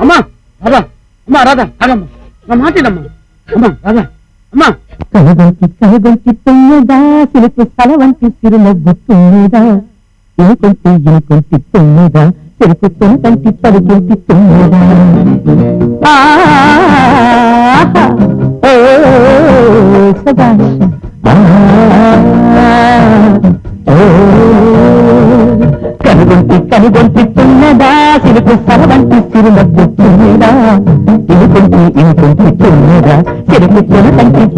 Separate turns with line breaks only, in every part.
అమ్మా రాధా అమ్మా రాధా ఆగమ్మా నా మాట వినమ్మా. అమ్మా రాధా అమ్మా.
కలగంటి కలగంటి తుమ్మెదా సిలుకు సలవంటి సిరునవ్వు తుమ్మెదా ఇనుకొంటి ఇనుకొంటి తుమ్మెదా సిలుకు తొనకంటి పలుకొంటి తుమ్మెదా ఆహా, ఓ కనుగొంటి కనుగొంటి తున్నదా సిరుకు సలవంటి సిరునవ్వు తుమ్మెదా ఇనుకొంటి ఇనుకొంటి తుమ్మెదా చెరుకు చెరు పలుకొంటి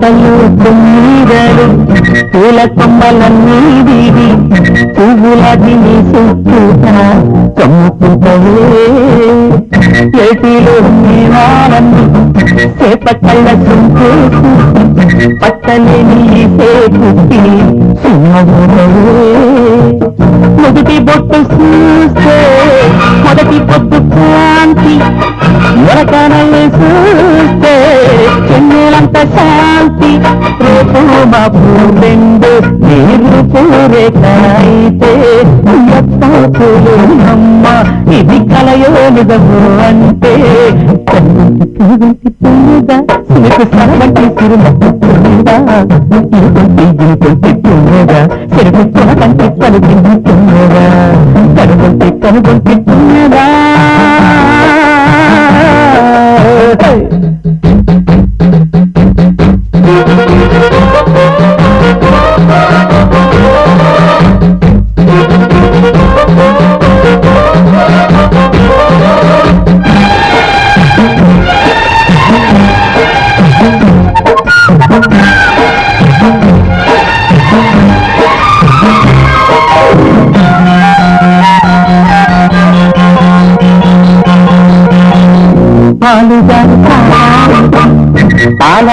తోటలు తుమ్మిదలు పూల కొమ్మలన్నీ దిగి పువ్వులది నీ చుట్టూట చమ్ముకుంటవే ఏటిలో మేవాలన్నీ చేపట్టళ్ళ చుంటేసి పట్టలేని సేపుట్టి సింహముడవే మొదటి బొట్టు చూస్తే మొదటి పొద్దు కాంతి మరకనల్ని చూ అంత శాంతి రేపు బాబు రెండు నీరు పూరేకైతే ఎప్పుడు అమ్మ ఇది కలయో నిజము అంటే కలగంటి తుమ్మిదా సిరికి సరవంటి సిరుమతి తుమ్మిదా ఇరుకొంటి ఇరుకొంటి తుమ్మిదా సిరికి తునకంటి పలుకింది తుమ్మిదా కనుగొంటి కనుగొంటి తుమ్మిదా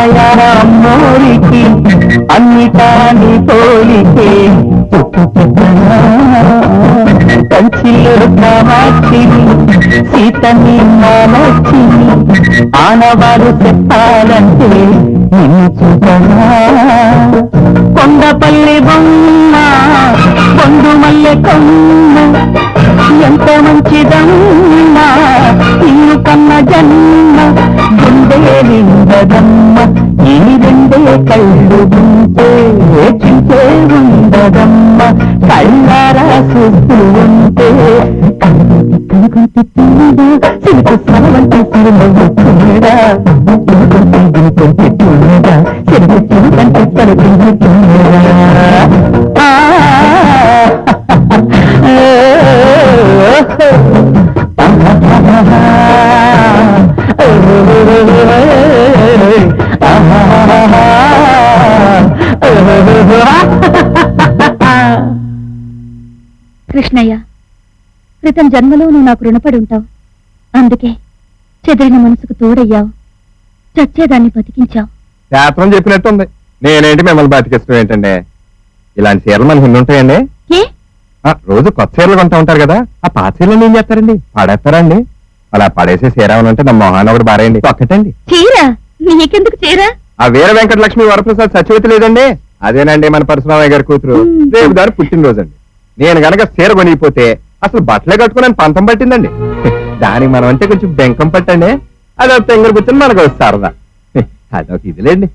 ఆలయాల అన్ని కాని పోలికే కంచిలో కామాక్షిని సీతని మాలక్షిని ఆనవారు చెప్పాలంటే నిన్ను చూడనా. కొండపల్లి బొమ్మ కొండు మల్లె కొమ్మ ఎంత మంచిదమ్మ. కళ్ళు ఉంటే చింతే ఉండదమ్మ. కళ్ళారా చూస్తూ ఉంటే కనుగొంటి తుమ్మిడా సిలుకు సరవంటి సిరునవ్వు తుమ్మిడా ఇనుకొంటి
కృష్ణయ్య క్రితం జన్మలో నువ్వు నాకు రుణపడి ఉంటావు. అందుకే చెదిరిన మనసుకు తోడయ్యావు. చచ్చేదాన్ని బతికించావు.
శాస్త్రం చెప్పినట్టుంది. నేనేంటి మిమ్మల్ని బతికిస్తాం ఏంటండి? ఇలాంటి చీరలు మనకి ఎన్ని ఉంటాయండి.
ఏ?
రోజు కొత్త చీరలు కొంటూ ఉంటారు కదా. ఆ పాత చీరలు ఏం చేస్తారండి? పడేస్తారండి. అలా పడేసే చీర ఉంటే నా మొహాన్ని ఒకటి బారేయండి. ఒక్కటండి.
చీర? నీకెందుకు చీర?
ఆ వీర వెంకటలక్ష్మి వరప్రసాద్ సచివతి లేదండి. అదేనండి మన పరశురామయ్య గారి కూతురు.
మ్మ్.
రేపు దాని పుట్టినరోజు అండి నేను గనక చీర కొనిగిపోతే అసలు బట్టలే కట్టుకున్నాను పంతం పట్టిందండి. దానికి మనం అంటే కొంచెం బెంకం పట్టండి. అదొక తెంగర కూర్చొని మనకు వస్తారదా సరదా. అదొక ఇదిలేండి.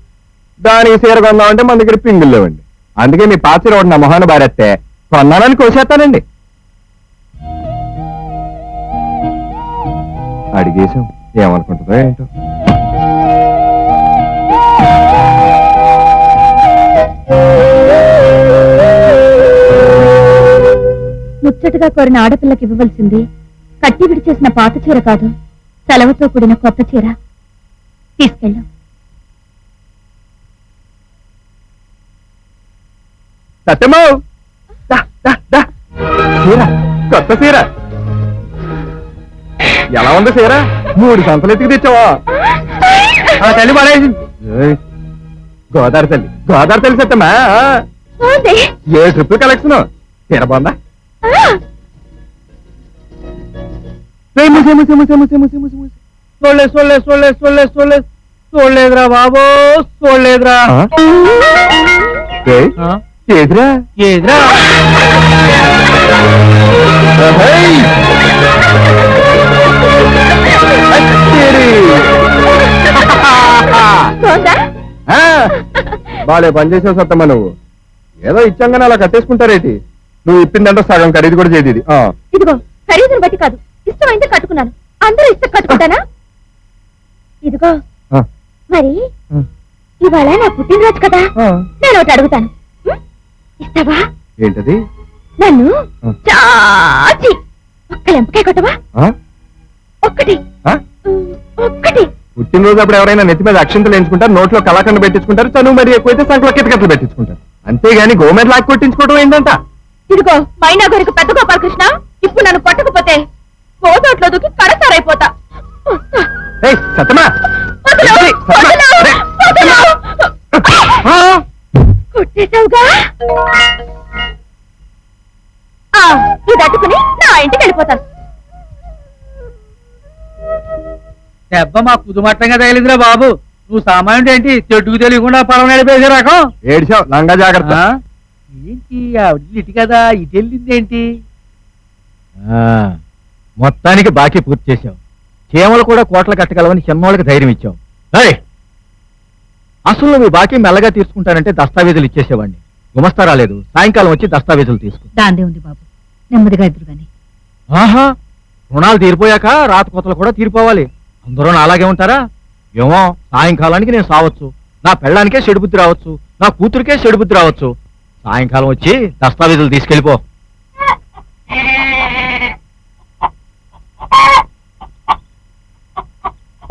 దానికి చీర కొందామంటే మన దగ్గర పింగులు లేవండి. అందుకే మీ పాత చీర ఒకటి నా మొహాన్ని బారేస్తే కొన్నానని కోసేస్తానండి. అడిగేశాం. ఏమనుకుంటుందో ఏంటో.
ముచ్చటగా కోరిన ఆడపిల్లకి ఇవ్వవలసింది కట్టి విడిచేసిన పాత చీర కాదు సెలవుతో కూడిన కొత్త చీర. తీసుకెళ్ళు.
సత్యమో. చీర కొత్త చీర. ఎలా ఉంది చీర? మూడు సంతలు ఎత్తుకు తెచ్చావా?
ఆ తల్లి పడేసింది.
ఏయ్, గోదావరి తల్లి గోదావరి తల్లి
బాగుంది
ఏ ట్రిప్ కలెక్షన్? చీర బాగుందా?
చూడలేదురా బాబు చూడలేదురా?
ఏదిరా?
ఏదిరా?
బాలే పని చేసావు సత్తమ్మ నువ్వు? ఏదో ఇచ్చాగానే అలా కట్టేసుకుంటారేటి? నువ్వు ఇప్పిందంటే సగం ఖరీదు కూడా చేయదు ఇది.
ఇదిగో ఖరీదుని బట్టి కాదు ఇష్టమైందే కట్టుకున్నాను. అందరూ ఇష్టం కట్టుకుంటానా? ఇదిగో మరి ఇవాళ నా పుట్టినరోజు కదా. నేను ఒకటి అడుగుతాను? ఇస్తావా?
ఏంటది?
నన్ను. చాచి ఒక్క లెంపకాయ కొట్టవా? ఒక్కటి. ఒక్కటి.
పుట్టినరోజు అప్పుడు ఎవరైనా నెత్తి మీద అక్షింతలు ఎంచుకుంటారు నోట్లో కళాఖండ పెట్టించుకుంటారు చనువు మరి ఎక్కువైతే సంకలో కితకట్లు పెట్టించుకుంటారు. అంతేగాని గోమెట్ లాక్ కొట్టించుకోవడం ఏంటంట?
ఇదిగో మైనా గారికి పెద్ద గోపాలకృష్ణ ఇప్పుడు నన్ను కొట్టకపోతే గోదోట్లో దూకి.
ఆ!
కొట్టేశావుగా? ఆ, ఇది అట్టుకుని నా ఇంటికి వెళ్ళిపోతాను.
దెబ్బ మా కుదుమట్టంగా తగిలిందిరా బాబు. నువ్వు సామాన్యుడు ఏంటి? చెట్టుకు తెలియకుండా పొలం నడిపేసే రకం.
ఏడిచావు లంగా జాగ్రత్త?
ఏంటి? ఆవిడ ఇటు కదా ఇటు వెళ్ళింది ఏంటి?
మొత్తానికి బాకీ పూర్తి చేశావు. చీమలు కూడా కోట్ల కట్టగలవని చిన్నోళ్ళకి ధైర్యం ఇచ్చావు! అసలు నువ్వు ఈ బాకీ మెల్లగా తీసుకుంటానంటే దస్తావేజులు ఇచ్చేసేవాడిని. గుమస్తా రాలేదు. సాయంకాలం వచ్చి దస్తావేజులు తీసుకు.
దాందే ఉంది బాబు. నెమ్మదిగా ఎదురు గాని
ఆహా! రుణాలు తీరిపోయాక రాత కొత్తలు కూడా తీరిపోవాలి. అందరూ అలాగే ఉంటారా? ఏమో సాయంకాలానికి నేను సావచ్చు. నా పెళ్ళానికే చెడుబుద్ధి రావచ్చు. నా కూతురికే చెడుబుద్ధి రావచ్చు. సాయంకాలం వచ్చి దస్తావేజులు తీసుకెళ్ళిపో.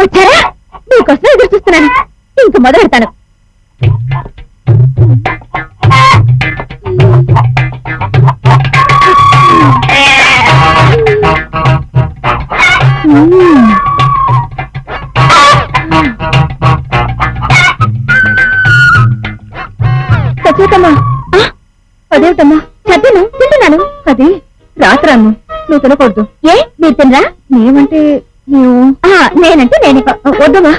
వచ్చారా? మీకోసం ఎదురు చూస్తున్నాను. ఇంక మొదలు పెడతాను సచేతమ్మా అదేమిటమ్మా? చదివాను తింటున్నాను. అది రాత్రాను నువ్వు తినకూడదు. ఏ? మీరు తినరా? నేమంటే నీవు నేనంటే నేను. వద్దమ్మా.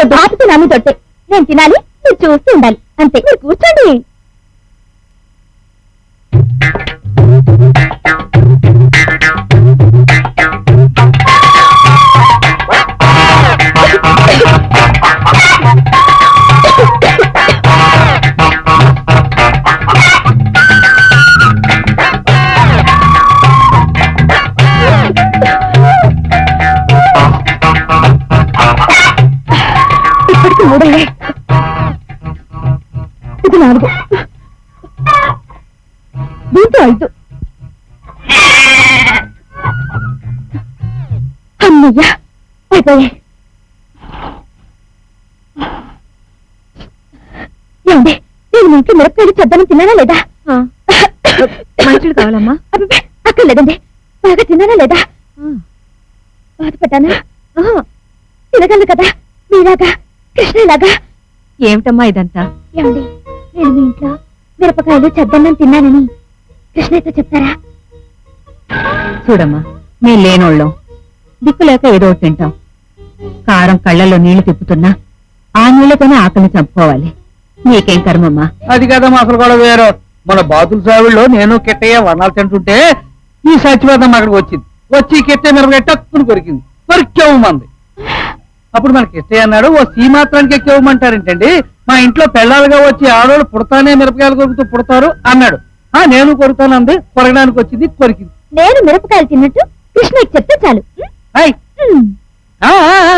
వద్దు. ఆపితే తొట్టే నేను తినాలి మీరు చూస్తూ ఉండాలి. అంతే. మీరు కూర్చోండి. మూడయ్యాయి ఇది నాలుగు. దీంతో ఐదు. అమ్మయ్యా అయిపోయాయి ఏమండి నేను మీ ఇంట్లో మిరపకాయలు చెద్దామని తిన్నానా లేదా? మంచుడు కావాలమ్మా. అక్కర్లేదండి. బాగా తిన్నానా లేదా? బాధపడ్డానా? తినగలను కదా మీలాగా. కృష్ణలాగా ఏమిటమ్మా ఇదంతా? ఏమండి నేను మీ ఇంట్లో మిరపకాయలు చెద్దన్నం తిన్నానని కృష్ణయ్యతో చెప్తారా?
చూడమ్మా మేము లేనోళ్ళం. దిక్కులేక ఏదో ఒకటి తింటాం. కారం కళ్ళల్లో నీళ్ళు తిప్పుతున్నా ఆ నీళ్ళతోనే ఆకలిని చంపుకోవాలి. నీకేం కర్మమ్మా?
అది కదమ్మా అసలు కూడా వేరు. మన బాతుల సావిలో నేను కిట్టయ్య వర్ణాలు తింటుంటే ఈ సచివేదం అక్కడికి వచ్చింది. వచ్చి ఈ కిట్టయ్య మిరపకాయ టక్కుని కొరికింది. కొరికేవు మంది. అప్పుడు మనకి కిట్టయ్య అన్నాడు ఓ సీ మాత్రానికి ఎక్కేవమంటారేంటండి మా ఇంట్లో పెళ్ళాలుగా వచ్చి ఆడవాళ్ళు పుడతానే మిరపకాయలు కొరుకుతూ పుడతారు అన్నాడు. ఆ నేను కొరుతాను అంది. కొరగడానికి వచ్చింది కొరికింది.
నేను మిరపకాయలు తిన్నట్టు కృష్ణయ్యకి చెప్తే చాలు.
Hi
um.
ఆ, ఆ, ఆ.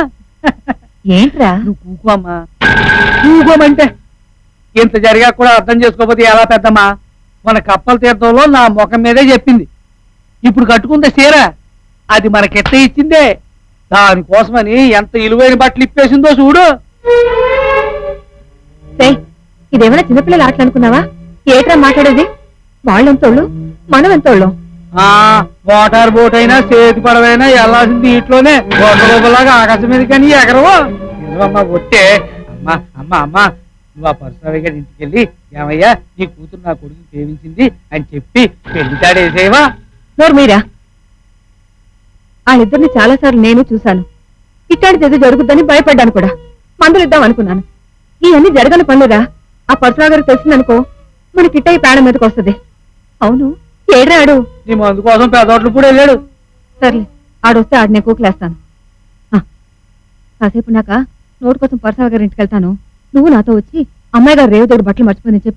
ఏంట్రా?
నువ్వు కూకోమ్మా. కూకోమంటే ఇంత జరిగా కూడా అర్థం చేసుకోకపోతే ఎలా పెద్దమ్మా? మన కప్పల తీర్థంలో నా ముఖం మీదే చెప్పింది. ఇప్పుడు కట్టుకుంటే చీర అది మనకెట్ట ఇచ్చిందే? దానికోసమని ఎంత ఇలువైన బట్టలు ఇప్పేసిందో చూడు.
ఇదేమైనా చిన్నపిల్లలు ఆటలు అనుకున్నావా? ఏట్రా మాట్లాడేది? వాళ్ళెంతోళ్ళు? మనం ఎంతోళ్ళం
ఆ మోటార్ బోట్ అయినా చేతి పడవైనా వెళ్ళాల్సింది ఇట్లోనే ఒక రూపలాగా ఆకాశం మీద కానీ ఎగరవు. నిజమమ్మా ఒట్టే. అమ్మా అమ్మా అమ్మా. నువ్వు ఆ పరశురావి గారి ఇంటికి వెళ్ళి ఏమయ్యా నీ కూతురు నా కొడుకు ప్రేమించింది అని చెప్పి పెళ్ళి కాడేసేవా
నోరు మీరా? వాళ్ళిద్దరిని చాలాసార్లు నేను చూశాను. ఇట్లాంటిది ఏదో జరుగుద్దని భయపడ్డాను కూడా. మందులు ఇద్దాం అనుకున్నాను. ఇవన్నీ జరగని పనులురా ఆ పరశురా గారికి తెలిసిందనుకో మన కిట్టయ్య ప్రాణం మీదకి వస్తుంది. అవును ఏడ్రాడు?
నీ మందు కోసం పెదోట్లు కూడా వెళ్ళాడు.
సర్లే ఆడొస్తే ఆడినే కూకులేస్తాను ఆ, కాసేపు నాక నోటు కోసం పరశురా గారి ఇంటికి వెళ్తాను. నువ్వు నాతో వచ్చి అమ్మాయి గారు రేవుతోడు బట్టలు మర్చిపోయిందని చెప్పి.